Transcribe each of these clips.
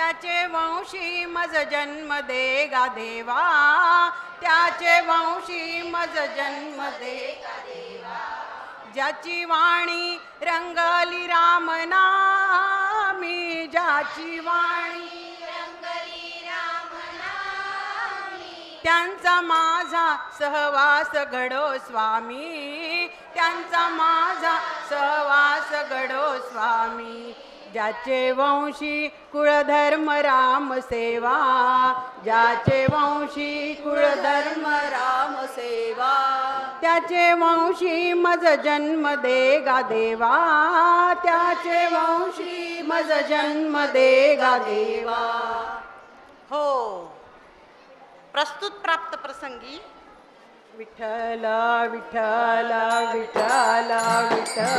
त्याचे वंशी मज जन्म दे गा देवा. त्याचे वंशी मज जन्म दे गा देवा. ज्याची वाणी रंगली राम नामी ज्याची वाणी त्यांचा माझा सहवास घडो स्वामी. त्यांचा माझा सहवास घडो स्वामी. ज्याचे वंशी कुळधर्म राम सेवा ज्याचे वंशी कुळधर्म राम सेवा त्याचे वंशी मज जन्म दे गा देवा त्याचे वंशी मज जन्म दे गा देवा. हो. प्रस्तुत प्राप्त प्रसंगी विठ्ठल विठ्ठल विठ्ठल विठ्ठल.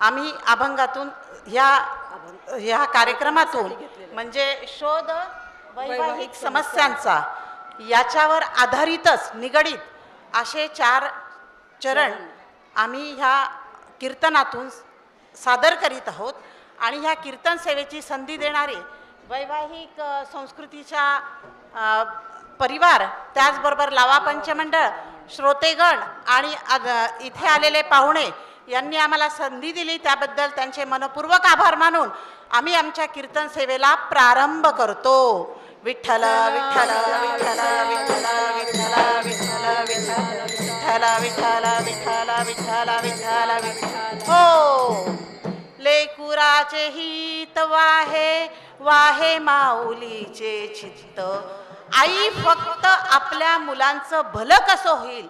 आम्ही अभंगातून ह्या ह्या कार्यक्रमातून म्हणजे शोध वैवाहिक समस्यांचा याच्यावर आधारितच निगडीत असे चार चरण आम्ही ह्या कीर्तनातून सादर करीत आहोत. आणि ह्या कीर्तन सेवेची संधी देणारे वैवाहिक संस्कृतीच्या परिवार त्याचबरोबर लावा पंचमंडळ श्रोतेगण आणि इथे आलेले पाहुणे यांनी आम्हाला संधी दिली त्याबद्दल त्यांचे मनपूर्वक आभार मानून आम्ही आमच्या कीर्तन सेवेला प्रारंभ करतो विठ्ठल विठ्ठल विठ्ठल विठ्ठल विठ्ठल विठ्ठल विठ्ठल विठ्ठल विठ्ठल विठ्ठल विठ्ठल विठ्ठल हो लेकुराचे हित वाहे वाहे माऊलीचे चित्त आई फक्त आपल्या मुलांचं भलं कसं होईल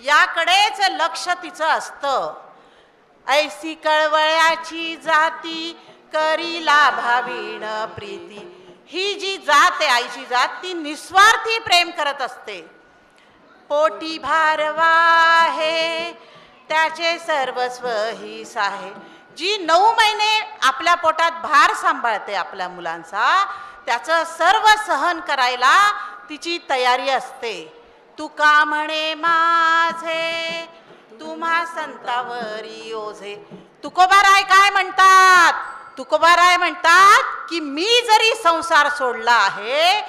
याकडेच लक्ष तिचं असतं ऐसी कळवळ्याची जाती करीला भावीण प्रीती. ही जी जात आहे आईची जात ती निस्वार्थी प्रेम करत असते. पोटी भारवा आहे त्याचे सर्वस्व ही साहे. जी नऊ महिने आपल्या पोटात भार सांभाळते आपल्या मुलांचा त्याचं सर्व सहन करायला तिची तयारी असते. तुका म्हणे माझे तुम्हा संतावरी ओझे. तुकोबाराय काय म्हणतात? तुकोबाराय म्हणतात की मी जरी संसार सोडला आहे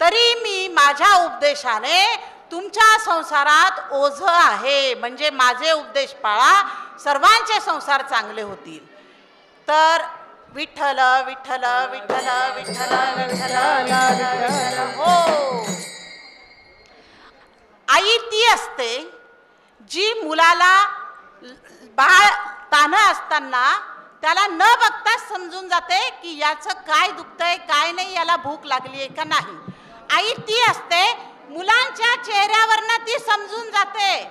तरी मी माझ्या उपदेशाने तुमच्या संसारात ओझ आहे. म्हणजे माझे उपदेश पाळा सर्वांचे संसार चांगले होतील. तर विठ्ठल विठ्ठल विठ्ठल विठ्ठल विठ्ठल हो. आई ती असते जी मुलाला बाळ तान्ह असताना त्याला न बघता समजून जाते की याचं काय दुखतंय काय नाही याला भूक लागली आहे का नाही. आई ती असते मुलांच्या चेहऱ्यावरनं ती समजून जाते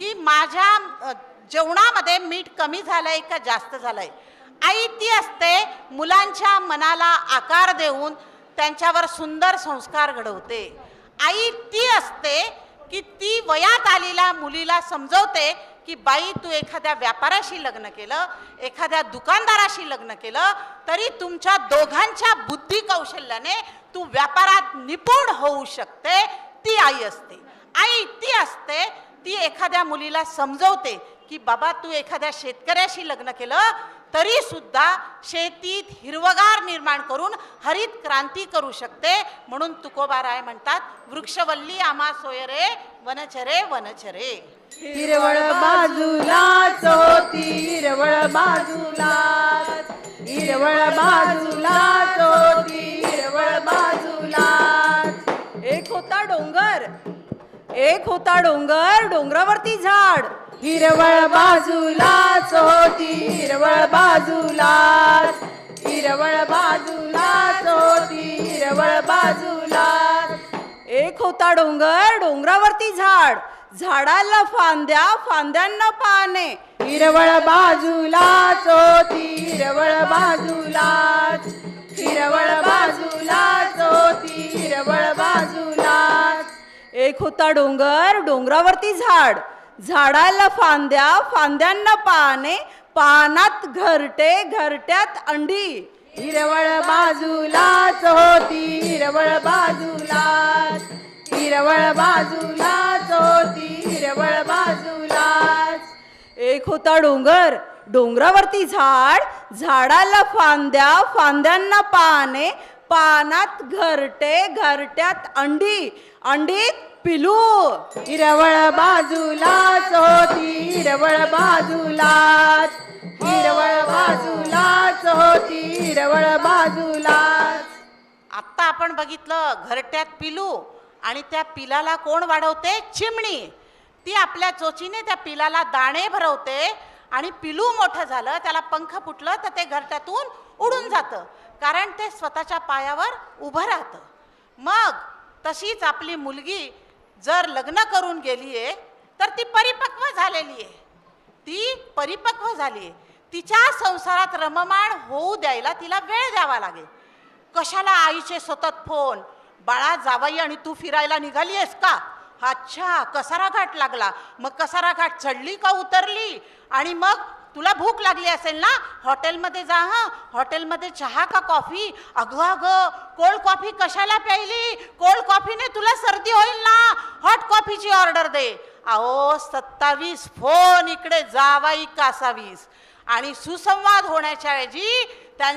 की माझ्या जेवणामध्ये मीठ कमी झालंय का जास्त झालंय. आई ती असते मुलांच्या मनाला आकार देऊन त्यांच्यावर सुंदर संस्कार घडवते. आई ती असते की ती वयात आलेल्या मुलीला समजवते की बाई तू एखाद्या व्यापाराशी लग्न केलं एखाद्या दुकानदाराशी लग्न केलं तरी तुमच्या दोघांच्या बुद्धी कौशल्याने तू व्यापारात निपुण होऊ शकते ती आई असते. आई ती असते ती एखाद्या मुलीला समजवते की बाबा तू एखाद्या शेतकऱ्याशी लग्न केलं तरी सुद्धा शेतीत हिरवगार निर्माण करून हरित क्रांती करू शकते म्हणून तुकोबाराय म्हणतात वृक्षवल्ली आमा सोयरे वनचरे वनचरे हिरवळ बाजूलाच होती हिरवळ बाजूलाच हिरवळ बाजूलाच होती हिरवळ बाजूलाच एक होता डोंगर एक होता डोंगर डोंगरावरती झाड. हिरवळ बाजूलाच होती हिरवळ बाजूलाच. हिरवळ बाजूलाच होती हिरवळ बाजूलाच. एक होता डोंगर डोंगरावरती झाड. झाडाला फांद्या फांद्यांना पाने. हिरवळ बाजूलाच होती हिरवळ बाजूलाच. हिरवळ बाजूलाच होती हिरवळ बाजूलाच. एक होता डोंगर डोंगरावरती झाड. झाडाला फांद्या फांद्यांना पाने पानात घरटे घरट्यात अंडी. हिरवळ बाजूलाच होती हिरवळ बाजूलाच. हिरवळ बाजूलाच होती हिरवळ बाजूलाच. एक होता डोंगर डोंगरावरती झाड झाडाला फांद्या फांद्यांना पाने पानात घरटे घरट्यात अंडी. अंडीत पिलू हिरवळ बाजूलाच होती हिरवळ बाजूलाच. हिरवळ बाजूलाच होती हिरवळ बाजूलाच. आत्ता आपण बघितलं घरट्यात पिलू आणि त्या पिलाला कोण वाढवते? चिमणी. ती आपल्या चोचीने त्या पिलाला दाणे भरवते आणि पिलू मोठं झालं त्याला पंख फुटलं तर ते घरट्यातून उडून जातं. कारण ते स्वतःच्या पायावर उभं राहतं. मग तशीच आपली मुलगी जर लग्न करून गेली आहे तर ती परिपक्व झालेली आहे. ती परिपक्व झाली आहे. तिच्या संसारात रममाण होऊ द्यायला तिला वेळ द्यावा लागेल. कशाला आईचे सतत फोन बाळा जावाई आणि तू फिरायला निघाली आहेस का? अच्छा कसारा घाट लागला. मग कसारा घाट चढली का उतरली? आणि मग तुला भूक लागली असेल ना हॉटेलमध्ये जा हां. हॉटेलमध्ये चहा का कॉफी? अगं अगं कोल्ड कॉफी कशाला प्यायली? कोल्ड कॉफीने तुला सर्दी होईल ना. हॉट कॉफीची ऑर्डर दे. अहो सत्तावीस फोन इकडे जावाई कासावीस. आणि सुसंवाद होण्याच्या ऐवजी त्यां